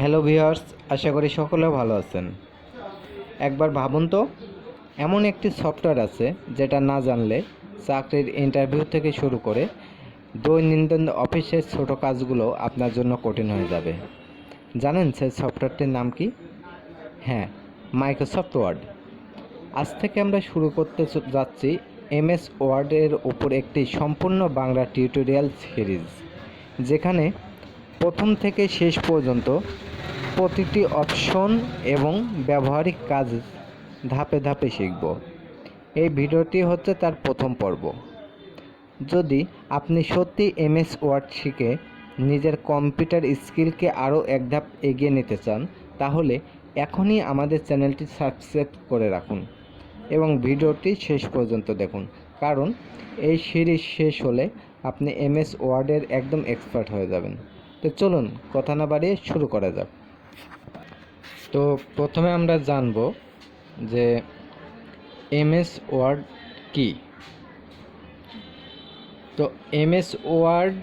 Hello viewers, আশা করি সকলে ভালো আছেন। একবার ভাবুন তো, এমন একটি সফটওয়্যার আছে যেটা না জানলে চাকরির ইন্টারভিউ থেকে শুরু করে দৈনন্দিন অফিসের ছোট কাজগুলো আপনার জন্য কঠিন হয়ে যাবে। জানেন সেই সফটওয়্যারটির নাম কি? হ্যাঁ মাইক্রোসফট ওয়ার্ড। আজ থেকে আমরা শুরু করতে যাচ্ছি এমএস ওয়ার্ডের উপর একটি সম্পূর্ণ বাংলা টিউটোরিয়াল সিরিজ, যেখানে প্রথম থেকে শেষ পর্যন্ত প্রতিটি অপশন এবং ব্যবহারিক কাজ ধাপে ধাপে শিখব। এই ভিডিওটি হচ্ছে তার প্রথম পর্ব। যদি আপনি সত্যি এমএস ওয়ার্ড শিখে নিজের কম্পিউটার স্কিলকে আরও এক ধাপ এগিয়ে নিতে চান, তাহলে এখনই আমাদের চ্যানেলটি সাবস্ক্রাইব করে রাখুন এবং ভিডিওটি শেষ পর্যন্ত দেখুন, কারণ এই সিরিজ শেষ হলে আপনি এমএস ওয়ার্ডের একদম এক্সপার্ট হয়ে যাবেন। তো চলুন, কথা না বাড়িয়ে শুরু করা যাক। তো প্রথমে আমরা জানব যে এমএস ওয়ার্ড কি? তো এমএস ওয়ার্ড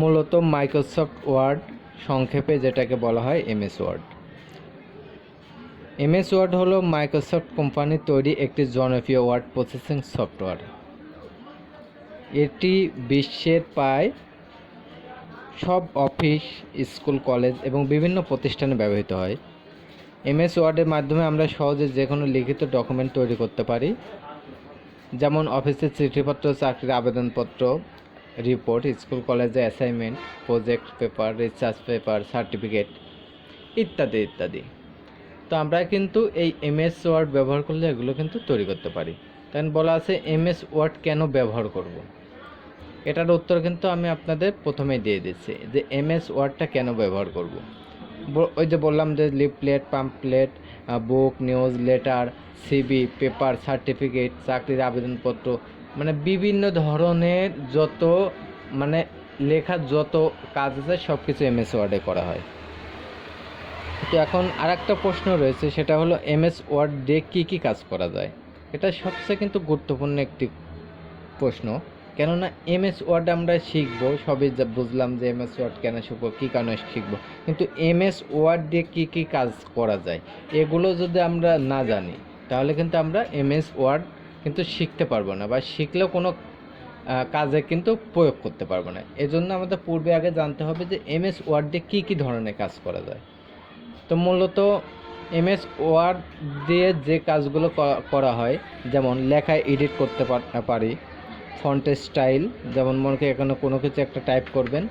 মূলত মাইক্রোসফট ওয়ার্ড সংক্ষেপে যেটাকে বলা হয় এমএস ওয়ার্ড। এমএস ওয়ার্ড হলো মাইক্রোসফট কোম্পানির তৈরি একটি জনপ্রিয় ওয়ার্ড প্রসেসিং সফটওয়্যার। এটি বিশ্বের প্রায় সব অফিস, স্কুল, কলেজ এবং বিভিন্ন প্রতিষ্ঠানে ব্যবহৃত হয়। এমএস ওয়ার্ডের মাধ্যমে আমরা সহজে যে কোনো লিখিত ডকুমেন্ট তৈরি করতে পারি, যেমন অফিসের চিঠিপত্র, চাকরির আবেদনপত্র, রিপোর্ট, স্কুল, কলেজে assignment, project paper, research paper, certificate ইত্যাদি ইত্যাদি। তো আমরা কিন্তু এই এমএস ওয়ার্ড ব্যবহার করলে এগুলো কিন্তু তৈরি করতে পারি। তাই বলা আছে এমএস ওয়ার্ড কেন ব্যবহার করব। এটার উত্তর কিন্তু আমি আপনাদের প্রথমেই দিয়ে দিচ্ছি যে এমএস ওয়ার্ডটা কেন ব্যবহার করব। ওই যে বললাম যে leaflet pamphlet book, news, letter CV paper, certificate, চাকরির আবেদনপত্র মানে বিভিন্ন ধরনের যত মানে লেখার যত কাজ আছে সব কিছু এমএস ওয়ার্ডে করা হয়। তো এখন আর একটা প্রশ্ন রয়েছে, সেটা হলো এমএস ওয়ার্ড দিয়ে কী কী কাজ করা যায়? এটা সবচেয়ে কিন্তু গুরুত্বপূর্ণ একটি প্রশ্ন। কেননা এমএস ওয়ার্ড আমরা শিখব, সবই বুঝলাম যে এমএস ওয়ার্ড কেন শিখব, কী কারণে শিখব। কিন্তু এমএস ওয়ার্ড দিয়ে কী কী কাজ করা যায়, এগুলো যদি আমরা না জানি, তাহলে কিন্তু আমরা এমএস ওয়ার্ড কিন্তু শিখতে পারব না বা শিখলেও কোনো কাজে কিন্তু প্রয়োগ করতে পারব না। এজন্য আমাদের পূর্বে আগে জানতে হবে যে এমএস ওয়ার্ড দিয়ে কী কী ধরনের কাজ করা যায়। তো মূলত এমএস ওয়ার্ড দিয়ে যে কাজগুলো করা হয়, যেমন লেখা, এডিট করতে পারি ফন্টের স্টাইল, যেমন মনে করি এখানে কোনো কিছু একটা টাইপ করবেন,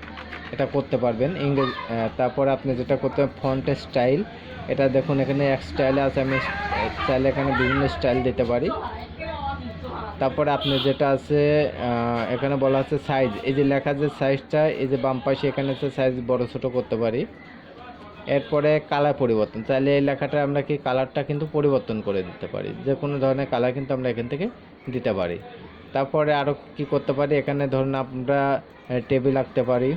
এটা করতে পারবেন। ইংরেজ তারপর আপনি যেটা করতে পারেন, ফন্টের স্টাইল, এটা দেখুন এখানে এক স্টাইলে আছে, আমি চাইলে এখানে বিভিন্ন স্টাইল দিতে পারি। তারপরে আপনি যেটা আছে এখানে বলা আছে সাইজ এই যে লেখার যে সাইজটা এই যে বাম পাশে এখানে আছে সাইজ বড় ছোটো করতে পারি। এরপরে কালার পরিবর্তন চাইলে এই লেখাটা আমরা কি কালারটা কিন্তু পরিবর্তন করে দিতে পারি। যে কোনো ধরনের কালার কিন্তু আমরা এখান থেকে দিতে পারি। তারপরে আরও কি করতে পারি? এখানে ধরুন আমরা টেবিল আঁকতে পারি।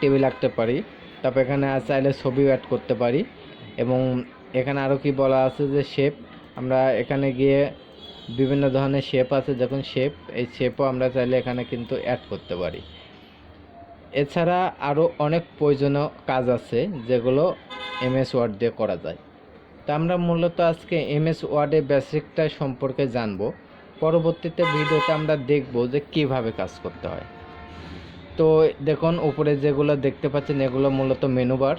টেবিল আঁকতে পারি। তারপর এখানে চাইলে ছবিও অ্যাড করতে পারি। এবং এখানে আরও কি বলা আছে যে শেপ আমরা এখানে গিয়ে বিভিন্ন ধরনের শেপ আছে। যখন শেপ এই শেপও আমরা চাইলে এখানে কিন্তু অ্যাড করতে পারি। এছাড়া আরও অনেক প্রয়োজনীয় কাজ আছে যেগুলো এমএস ওয়ার্ড দিয়ে করা যায়। তা আমরা মূলত আজকে এমএস ওয়ার্ডের বেসিকটা সম্পর্কে জানব। পরবর্তীতে ভিডিওতে আমরা দেখব যে কীভাবে কাজ করতে হয়। তো দেখুন, উপরে যেগুলো দেখতে পাচ্ছেন, এগুলো মূলত মেনু বার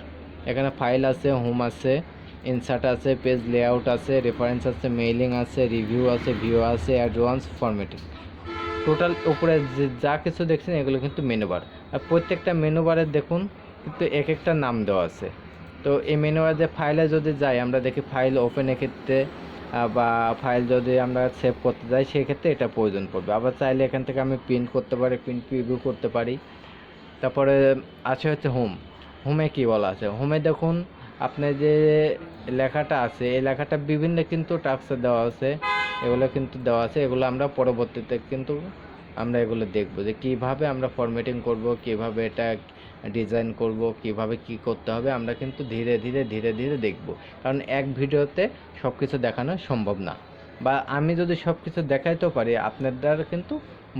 এখানে ফাইল আছে হোম আছে ইনসার্ট আছে পেজ লেআউট আছে রেফারেন্স আছে মেইলিং আছে রিভিউ আছে ভিউ আছে অ্যাডভান্স ফরম্যাটিং টোটাল উপরে যে যা কিছু দেখছেন, এগুলো কিন্তু মেনু বার আর প্রত্যেকটা মেনু বারে দেখুন, কিন্তু এক একটা নাম দেওয়া আছে। তো এই মেনু বার যে ফাইলে যদি যাই, আমরা দেখি ফাইল ওপেনের ক্ষেত্রে বা ফাইল যদি আমরা সেভ করতে যাই, সেক্ষেত্রে এটা প্রয়োজন পড়বে। আবার চাইলে এখান থেকে আমি প্রিন্ট করতে পারি প্রিন্ট প্রিভিউ করতে পারি। তারপরে আছে হচ্ছে হোম হোমে কি বলা আছে? হোমে দেখুন আপনার যে লেখাটা আছে, এই লেখাটা বিভিন্ন কিন্তু টাক্সে দেওয়া আছে, এগুলো কিন্তু দেওয়া আছে, এগুলো আমরা পরবর্তীতে কিন্তু আমরা এগুলো দেখব যে কীভাবে আমরা ফরম্যাটিং করব, কীভাবে এটা ডিজাইন করব, কীভাবে কি করতে হবে, আমরা কিন্তু ধীরে ধীরে ধীরে ধীরে দেখব। কারণ এক ভিডিওতে সব কিছু দেখানো সম্ভব না। বা আমি যদি সব কিছু দেখাইতেও পারি আপনার দ্বারা কিন্তু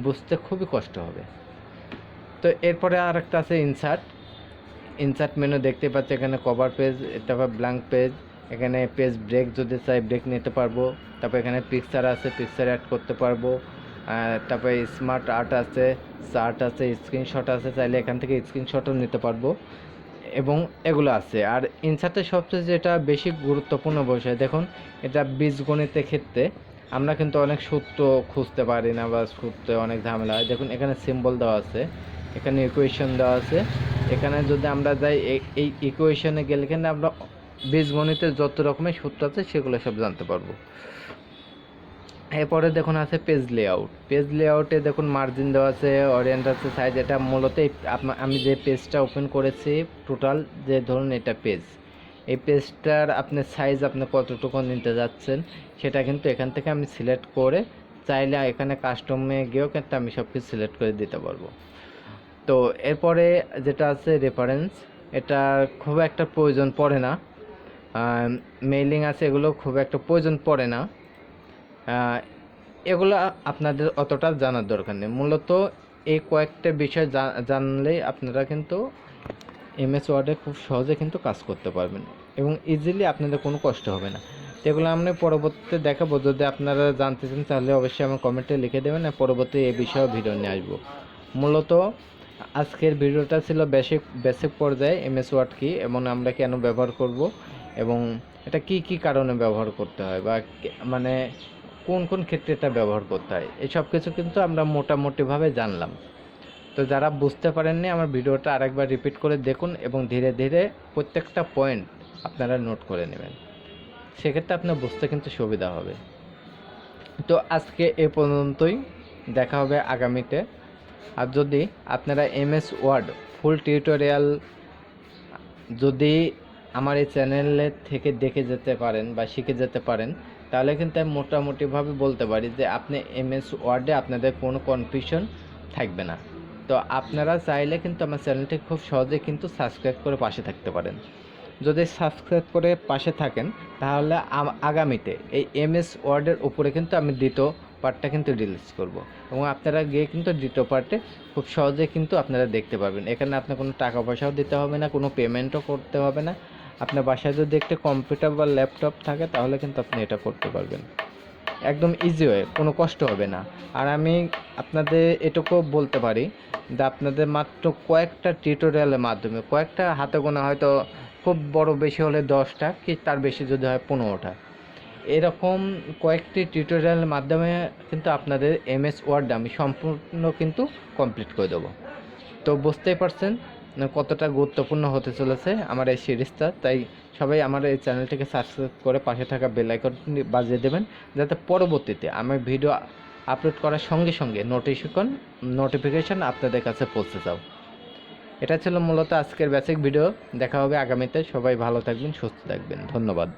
বুঝতে খুবই কষ্ট হবে। তো এরপরে আর একটা আছে ইনসার্ট ইনসার্ট মেনু দেখতে পাচ্ছি, এখানে কভার পেজ তারপর ব্ল্যাঙ্ক পেজ এখানে পেজ ব্রেক যদি চাই ব্রেক নিতে পারব। তারপর এখানে পিকচার আছে পিকচার অ্যাড করতে পারব। তারপরে স্মার্ট আর্ট আছে চার্ট আছে স্ক্রিনশট আছে, চাইলে এখান থেকে স্ক্রিনশটও নিতে পারব। এবং এগুলো আছে। আর ইনসার্টের সবচেয়ে যেটা বেশি গুরুত্বপূর্ণ বিষয়, দেখুন, এটা বীজগণিতের ক্ষেত্রে আমরা কিন্তু অনেক সূত্র খুঁজতে পারি না বা সূত্রে অনেক ঝামেলা হয়। দেখুন, এখানে সিম্বল দেওয়া আছে, এখানে ইকুয়েশন দেওয়া আছে। এখানে যদি আমরা যাই এই ইকুয়েশনে গেলে কিন্তু আমরা বীজগণিতের যত রকমের সূত্র আছে, সেগুলো সব জানতে পারব। এরপরে দেখুন আছে পেজ লেআউট পেজ লেআউটে দেখুন মার্জিন দেওয়া আছে অরিয়েন্ট আছে সাইজ এটা মূলত আমি যে পেজটা ওপেন করেছি টোটাল যে ধরুন এটা পেজ এই পেজটার আপনি সাইজ আপনি কতটুকু নিতে যাচ্ছেন, সেটা কিন্তু এখান থেকে আমি সিলেক্ট করে চাইলে এখানে কাস্টমে গিয়েও কিন্তু আমি সব কিছু সিলেক্ট করে দিতে পারব। তো এরপরে যেটা আছে রেফারেন্স এটা খুব একটা প্রয়োজন পড়ে না। মেইলিং আছে এগুলো খুব একটা প্রয়োজন পড়ে না। এগুলো আপনাদের অতটা জানার দরকার নেই। মূলত এই কয়েকটা বিষয় জানলেই আপনারা কিন্তু এমএস ওয়ার্ডে খুব সহজে কিন্তু কাজ করতে পারবেন এবং ইজিলি আপনাদের কোনো কষ্ট হবে না। এগুলো আমরা পরবর্তীতে দেখাবো। যদি আপনারা জানতে চান, তাহলে অবশ্যই আমার কমেন্টে লিখে দেবেন। আর পরবর্তী এই বিষয়ে ভিডিও নিয়ে আসব। মূলত আজকের ভিডিওটা ছিল বেসিক বেসিক পর্যায়ে এমএস ওয়ার্ড কি এবং আমরা কেন ব্যবহার করব এবং এটা কি কি কারণে ব্যবহার করতে হয় বা মানে কোন কোন ক্ষেত্রে এটা ব্যবহার করতে হয়, এসব কিছু কিন্তু আমরা মোটামুটিভাবে জানলাম। তো যারা বুঝতে পারেননি, আমার ভিডিওটা আরেকবার রিপিট করে দেখুন এবং ধীরে ধীরে প্রত্যেকটা পয়েন্ট আপনারা নোট করে নেবেন। সেক্ষেত্রে আপনার বুঝতে কিন্তু সুবিধা হবে। তো আজকে এ পর্যন্তই, দেখা হবে আগামীতে। আর যদি আপনারা এমএস ওয়ার্ড ফুল টিউটোরিয়াল যদি আমার এই চ্যানেলে থেকে দেখে যেতে পারেন বা শিখে যেতে পারেন, তাহলে কিন্তু আমি মোটামুটিভাবে বলতে পারি যে আপনি এমএস ওয়ার্ডে আপনাদের কোনো কনফিউশন থাকবে না। তো আপনারা চাইলে কিন্তু আমার চ্যানেলটি খুব সহজে কিন্তু সাবস্ক্রাইব করে পাশে থাকতে পারেন। যদি সাবস্ক্রাইব করে পাশে থাকেন, তাহলে আগামীতে এই এমএস ওয়ার্ডের উপরে কিন্তু আমি দ্বিতীয় পার্টটা কিন্তু রিলিজ করব। এবং আপনারা গিয়ে কিন্তু দ্বিতীয় পার্টে খুব সহজে কিন্তু আপনারা দেখতে পাবেন। এখানে আপনার কোনো টাকা পয়সাও দিতে হবে না, কোনো পেমেন্টও করতে হবে না। আপনার বাসায় যদি একটি কম্পিউটার বা ল্যাপটপ থাকে, তাহলে কিন্তু আপনি এটা করতে পারবেন। একদম ইজি হয়ে কোনো কষ্ট হবে না। আর আমি আপনাদের এটুকু বলতে পারি যে আপনাদের মাত্র কয়েকটা টিউটোরিয়ালের মাধ্যমে, কয়েকটা হাতে গোনা হয়তো খুব বড় বেশি হলে দশটা, কি তার বেশি যদি হয় পনেরোটা। এরকম কয়েকটি টিউটোরিয়ালের মাধ্যমে কিন্তু আপনাদের এমএস ওয়ার্ড আমি সম্পূর্ণ কিন্তু কমপ্লিট করে দেবো। তো বুঝতেই পারছেন কতটা গুরুত্বপূর্ণ হতে চলেছে আমার এই সিরিজটা তাই সবাই আমার এই চ্যানেলটিকে সাবস্ক্রাইব করে পাশে থাকা বেল আইকনটি বাজিয়ে দেবেন, যাতে পরবর্তীতে আমার ভিডিও আপলোড করার সঙ্গে সঙ্গে নোটিফিকেশন নোটিফিকেশন আপনাদের কাছে পৌঁছে যাও। এটা ছিল মূলত আজকের বেসিক ভিডিও দেখা হবে আগামীতে। সবাই ভালো থাকবেন, সুস্থ থাকবেন। ধন্যবাদ।